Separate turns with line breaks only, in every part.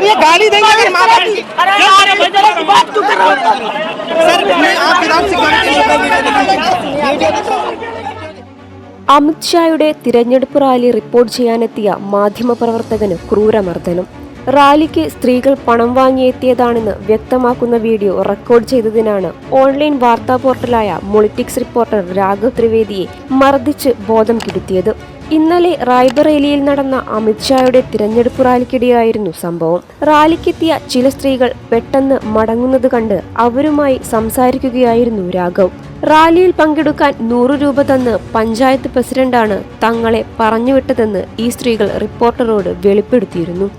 मारिए गाली देंगे फिर माँ बाप की सर मैं आप विदाउट सिक्योरिटी
അമിത്ഷായുടെ തിരഞ്ഞെടുപ്പ് റാലി റിപ്പോർട്ട് ചെയ്യാനെത്തിയ മാധ്യമപ്രവർത്തകന് ക്രൂരമർദ്ദനം റാലിക്ക് സ്ത്രീകൾ പണം വാങ്ങിയെത്തിയതാണെന്ന് വ്യക്തമാക്കുന്ന വീഡിയോ റെക്കോർഡ് ചെയ്തതിനാണ് ഓൺലൈൻ വാർത്താ പോർട്ടലായ മൊളിറ്റിക്സ് റിപ്പോർട്ടർ രാഘവ് ത്രിവേദിയെ മർദ്ദിച്ച് ബോധം കെടുത്തിയത് ഇന്നലെ റായ്ബറേലിയിൽ നടന്ന അമിത്ഷായുടെ തിരഞ്ഞെടുപ്പ് റാലിക്കിടെയായിരുന്നു സംഭവം. റാലിക്കെത്തിയ ചില സ്ത്രീകൾ പെട്ടെന്ന് മടങ്ങുന്നത് കണ്ട് അവരുമായി സംസാരിക്കുകയായിരുന്നു രാഘവ്. റാലിയിൽ പങ്കെടുക്കാൻ നൂറ് രൂപ തന്ന് പഞ്ചായത്ത് പ്രസിഡന്റാണ് തങ്ങളെ പറഞ്ഞുവിട്ടതെന്ന് ഈ സ്ത്രീകൾ റിപ്പോർട്ടറോട് വെളിപ്പെടുത്തിയിരുന്നു.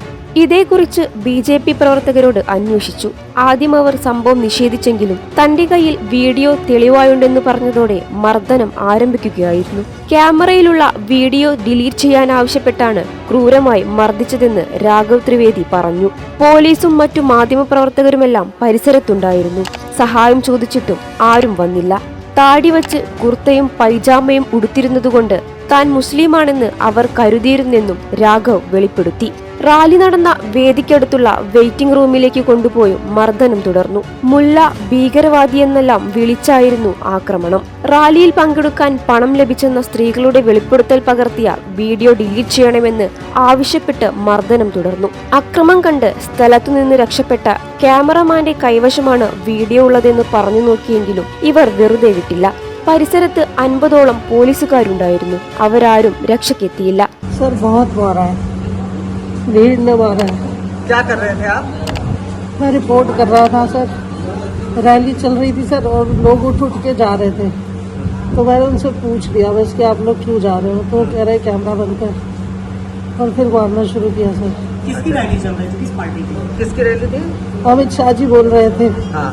ഇതേക്കുറിച്ച് ബി ജെ പി പ്രവർത്തകരോട് അന്വേഷിച്ചു. ആദ്യം അവർ സംഭവം നിഷേധിച്ചെങ്കിലും തന്റെ കയ്യിൽ വീഡിയോ തെളിവായുണ്ടെന്ന് പറഞ്ഞതോടെ മർദ്ദനം ആരംഭിക്കുകയായിരുന്നു. ക്യാമറയിലുള്ള വീഡിയോ ഡിലീറ്റ് ചെയ്യാൻ ആവശ്യപ്പെട്ടാണ് ക്രൂരമായി മർദ്ദിച്ചതെന്ന് രാഘവ് ത്രിവേദി പറഞ്ഞു. പോലീസും മറ്റു മാധ്യമപ്രവർത്തകരുമെല്ലാം പരിസരത്തുണ്ടായിരുന്നു. സഹായം ചോദിച്ചിട്ടും ആരും വന്നില്ല. താടി വച്ച് കുർത്തയും പൈജാമയും ഉടുത്തിരുന്നതുകൊണ്ട് താൻ മുസ്ലിമാണെന്ന് അവർ കരുതിയിരുന്നെന്നും രാഘവ് വെളിപ്പെടുത്തി. റാലി നടന്ന വേദിക്കടുത്തുള്ള വെയിറ്റിംഗ് റൂമിലേക്ക് കൊണ്ടുപോയി മർദ്ദനം തുടർന്നു. മുല്ല ഭീകരവാദിയെന്നെല്ലാം വിളിച്ചായിരുന്നു ആക്രമണം. റാലിയിൽ പങ്കെടുക്കാൻ പണം ലഭിച്ചെന്ന സ്ത്രീകളുടെ വെളിപ്പെടുത്തൽ പകർത്തിയ വീഡിയോ ഡിലീറ്റ് ചെയ്യണമെന്ന് ആവശ്യപ്പെട്ട് മർദ്ദനം തുടർന്നു. അക്രമം കണ്ട് സ്ഥലത്തുനിന്ന് രക്ഷപ്പെട്ട ക്യാമറമാന്റെ കൈവശമാണ് വീഡിയോ ഉള്ളതെന്ന് പറഞ്ഞു നോക്കിയെങ്കിലും ഇവർ വെറുതെ വിട്ടില്ല. പരിസരത്ത് അൻപതോളം പോലീസുകാരുണ്ടായിരുന്നു. അവരാരും രക്ഷയ്ക്കെത്തിയില്ല.
सर भीड़ ने मारा है
क्या कर रहे थे आप?
मैं रिपोर्ट कर रहा था सर रैली चल रही थी सर और लोग उठ उठ के जा रहे थे। तो मैंने उनसे पूछ लिया बस कि आप लोग क्यों जा रहे हो? तो कह रहे कैमरा बंद कर। और फिर मारना शुरू किया सर
किसकी रैली चल रही थी? किस पार्टी की?
किसकी रैली थी?
अमित शाह जी बोल रहे थे।
हाँ।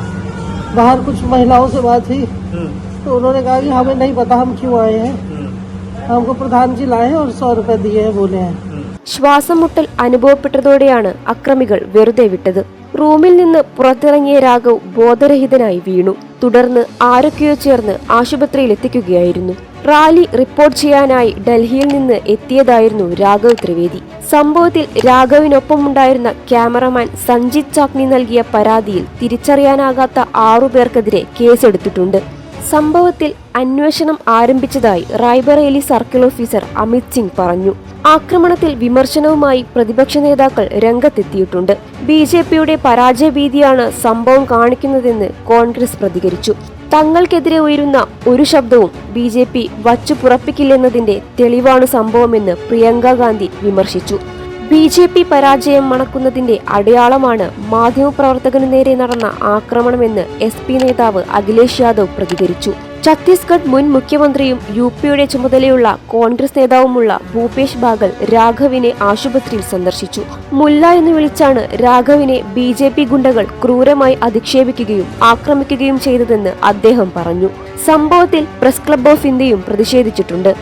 बाहर कुछ महिलाओं से बात हुई।
हम्म,
तो उन्होंने कहा कि हमें नहीं पता हम क्यों आए हैं।
हम्म,
हमको प्रधान जी लाए हैं और सौ रुपए दिए हैं बोले हैं।
ശ്വാസം മുട്ടൽ അനുഭവപ്പെട്ടതോടെയാണ് അക്രമികൾ വെറുതെ വിട്ടത്. റൂമിൽ നിന്ന് പുറത്തിറങ്ങിയ രാഘവ് ബോധരഹിതനായി വീണു. തുടർന്ന് ആരൊക്കെയോ ചേർന്ന് ആശുപത്രിയിൽ എത്തിക്കുകയായിരുന്നു. റാലി റിപ്പോർട്ട് ചെയ്യാനായി ഡൽഹിയിൽ നിന്ന് എത്തിയതായിരുന്നു രാഘവ് ത്രിവേദി. സംഭവത്തിൽ രാഘവിനൊപ്പമുണ്ടായിരുന്ന ക്യാമറമാൻ സഞ്ജിത് ചാക്നി നൽകിയ പരാതിയിൽ തിരിച്ചറിയാനാകാത്ത ആറുപേർക്കെതിരെ കേസെടുത്തിട്ടുണ്ട്. സംഭവത്തിൽ അന്വേഷണം ആരംഭിച്ചതായി റായ്ബറേലി സർക്കിൾ ഓഫീസർ അമിത് സിംഗ് പറഞ്ഞു. ആക്രമണത്തിൽ വിമർശനവുമായി പ്രതിപക്ഷ നേതാക്കൾ രംഗത്തെത്തിയിട്ടുണ്ട്. ബി ജെ പിയുടെ പരാജയഭീതിയാണ് സംഭവം കാണിക്കുന്നതെന്ന് കോൺഗ്രസ് പ്രതികരിച്ചു. തങ്ങൾക്കെതിരെ ഉയരുന്ന ഒരു ശബ്ദവും ബി ജെ പി വച്ചു പുറപ്പിക്കില്ലെന്നതിന്റെ തെളിവാണ് സംഭവമെന്ന് പ്രിയങ്ക ഗാന്ധി വിമർശിച്ചു. ബി ജെ പി പരാജയം മണക്കുന്നതിന്റെ അടയാളമാണ് മാധ്യമപ്രവർത്തകനു നേരെ നടന്ന ആക്രമണമെന്ന് എസ് പി നേതാവ് അഖിലേഷ് യാദവ് പ്രതികരിച്ചു. ഛത്തീസ്ഗഡ് മുൻ മുഖ്യമന്ത്രിയും യു പിയുടെ ചുമതലയുള്ള കോൺഗ്രസ് നേതാവുമുള്ള ഭൂപേഷ് ബാഗൽ രാഘവിനെ ആശുപത്രിയിൽ സന്ദർശിച്ചു. മുല്ല എന്ന് വിളിച്ചാണ് രാഘവിനെ ബി ജെ പി ഗുണ്ടകൾ ക്രൂരമായി അധിക്ഷേപിക്കുകയും ആക്രമിക്കുകയും ചെയ്തതെന്ന് അദ്ദേഹം പറഞ്ഞു. സംഭവത്തിൽ പ്രസ് ക്ലബ് ഓഫ് ഇന്ത്യയും പ്രതിഷേധിച്ചിട്ടുണ്ട്.